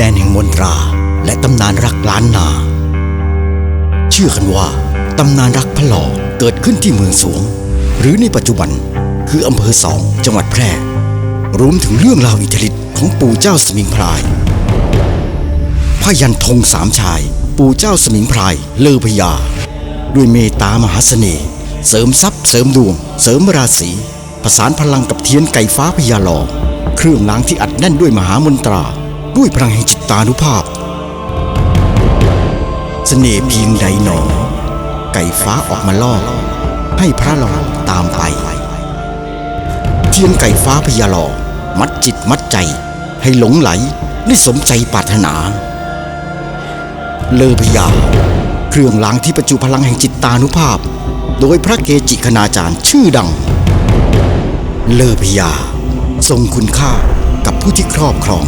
แดนแห่งมนตรา และตำนานรักล้านนา เชื่อกันว่า ตำนานรักพระหล่อเกิดขึ้นที่เมืองสวง หรือในปัจจุบันคืออำเภอสองจังหวัดแพร่ รวมถึงเรื่องราวอิทธิฤทธิ์ของปู่เจ้าสมิงพรายพยันธงสามชาย ปู่เจ้าสมิงพรายเลอพญาด้วยเมตตามหาเสน่ห์เสริมทรัพย์เสริมดวง เสริมราศีประสานพลังกับเทียนไก่ฟ้าพญาลอเครื่องล้างที่อัดแน่นด้วยมหามนตรา ด้วยพลังแห่งจิตตานุภาพเสน่ห์เพียงใดหนอ ไก่ฟ้าออกมาล่อให้พระหลอตามไป เทียนไก่ฟ้าพญาหลอมัดจิตมัดใจ ให้หลงไหลได้สมใจปรารถนา เลอพญาเครื่องล้างที่ประจุพลังแห่งจิตตานุภาพ โดยพระเกจิคณาจารย์ชื่อดัง เลอพญาทรงคุณค่ากับผู้ที่ครอบครอง